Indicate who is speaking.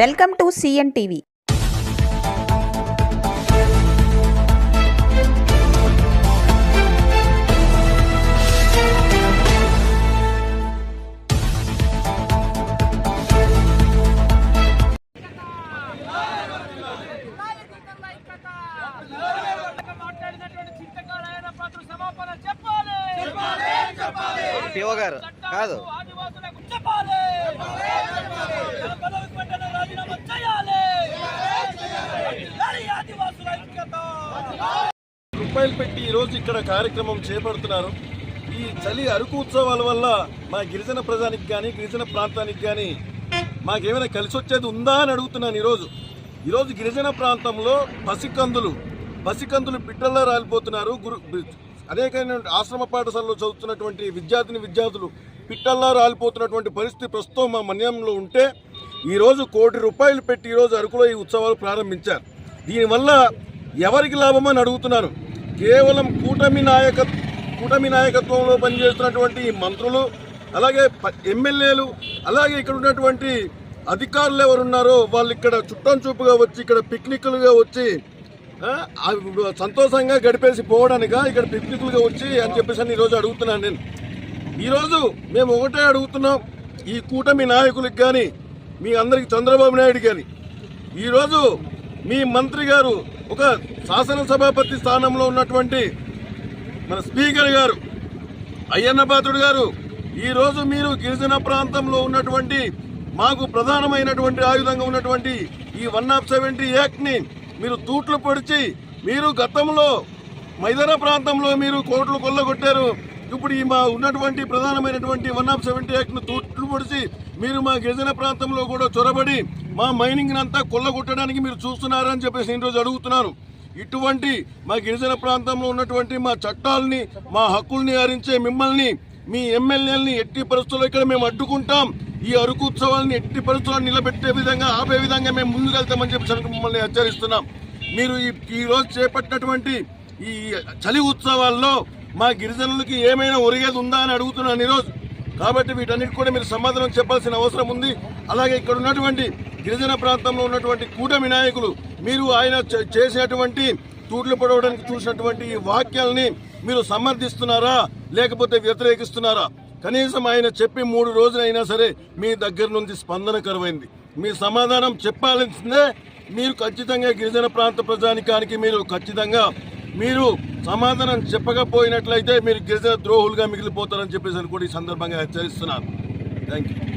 Speaker 1: Welcome to CN TV.
Speaker 2: మాట్లాడినటువంటి చింతకాలైన పాత్ర సమాపన చెప్పాలి.
Speaker 3: పిఓ గారు కాదు.
Speaker 2: చెప్పాలి. పదవికి వెంటనే రాజీనామా చేయాలి. ఆదివాసుల ఐక్యత.
Speaker 4: రూపాయలు పెట్టి ఈరోజు ఇక్కడ కార్యక్రమం చేపడుతున్నారు. ఈ చలి అరకు ఉత్సవాల వల్ల మా గిరిజన ప్రజానికి కానీ గిరిజన ప్రాంతానికి కానీ మాకేమైనా కలిసి వచ్చేది ఉందా అని అడుగుతున్నాను ఈరోజు. ఈరోజు గిరిజన ప్రాంతంలో పసికందులు పసికందులు బిడ్డల్లో రాలిపోతున్నారు. గురు అనేకమైన ఆశ్రమ పాఠశాలలో చదువుతున్నటువంటి విద్యార్థిని విద్యార్థులు పిట్టల్లా రాలిపోతున్నటువంటి పరిస్థితి ప్రస్తుతం మా మన్యంలో ఉంటే ఈరోజు కోటి రూపాయలు పెట్టి ఈరోజు అరకులో ఈ ఉత్సవాలు ప్రారంభించారు. దీనివల్ల ఎవరికి లాభమని అడుగుతున్నారు? కేవలం కూటమి నాయక కూటమి నాయకత్వంలో పనిచేస్తున్నటువంటి మంత్రులు అలాగే ఎమ్మెల్యేలు అలాగే ఇక్కడ ఉన్నటువంటి అధికారులు ఎవరున్నారో వాళ్ళు ఇక్కడ చుట్టం చూపుగా వచ్చి ఇక్కడ పిక్నిక్లుగా వచ్చి సంతోషంగా గడిపేసి పోవడానిక ఇక్కడ పిక్నిక్లుగా వచ్చి అని చెప్పేసి అని ఈరోజు అడుగుతున్నాను నేను. ఈరోజు మేము ఒకటే అడుగుతున్నాం ఈ కూటమి నాయకులకు కానీ మీ అందరికి చంద్రబాబు నాయుడు కానీ ఈరోజు మీ మంత్రి గారు ఒక శాసనసభాపతి స్థానంలో ఉన్నటువంటి మన స్పీకర్ గారు అయ్యన్న పాత్రుడు గారు ఈరోజు మీరు గిరిజన ప్రాంతంలో ఉన్నటువంటి మాకు ప్రధానమైనటువంటి ఆయుధంగా ఉన్నటువంటి ఈ వన్ ఆఫ్ సెవెంటీ యాక్ట్ని మీరు తూట్లు పొడిచి మీరు గతంలో మైదాన ప్రాంతంలో మీరు కోట్లు కొల్లగొట్టారు. ఇప్పుడు ఈ మా ఉన్నటువంటి ప్రధానమైనటువంటి వన్ ఆఫ్ సెవెంటీ యాక్ట్ను తూట్లు పొడిచి మీరు మా గిరిజన ప్రాంతంలో కూడా చొరబడి మా మైనింగ్ అంతా కొల్లగొట్టడానికి మీరు చూస్తున్నారని చెప్పేసి ఈరోజు అడుగుతున్నాను. ఇటువంటి మా గిరిజన ప్రాంతంలో ఉన్నటువంటి మా చట్టాలని మా హక్కుల్ని హరించే మిమ్మల్ని మీ ఎమ్మెల్యేలని ఎట్టి పరిస్థితుల్లో ఇక్కడ మేము అడ్డుకుంటాం. ఈ అరకు ఉత్సవాలని ఎట్టి పరిస్థితుల్లో నిలబెట్టే విధంగా ఆపే విధంగా మేము ముందుకెళ్తామని చెప్పి మిమ్మల్ని హెచ్చరిస్తున్నాం. మీరు ఈ ఈరోజు చేపట్టినటువంటి ఈ చలి ఉత్సవాల్లో మా గిరిజనులకి ఏమైనా ఒరిగేది ఉందా అని అడుగుతున్నాను ఈరోజు కాబట్టి వీటన్నిటి కూడా మీరు సమాధానం చెప్పాల్సిన అవసరం ఉంది. అలాగే ఇక్కడ ఉన్నటువంటి గిరిజన ప్రాంతంలో ఉన్నటువంటి కూటమి నాయకులు మీరు ఆయన చే- చేసినటువంటి తూట్లు పడవడానికి చూసినటువంటి ఈ వాక్యాలని మీరు సమర్థిస్తున్నారా లేకపోతే వ్యతిరేకిస్తున్నారా? కనీసం ఆయన చెప్పి మూడు రోజులైనా సరే మీ దగ్గర నుంచి స్పందన కరువైంది మీ సమాధానం చెప్పాల్సిందే మీరు ఖచ్చితంగా గిరిజన ప్రాంత ప్రజానికానికి మీరు ఖచ్చితంగా మీరు సమాధానం చెప్పకపోయినట్లయితే మీరు గిరిజన ద్రోహులుగా మిగిలిపోతారని చెప్పేసి అని కూడా ఈ సందర్భంగా హెచ్చరిస్తున్నారు థ్యాంక్ యూ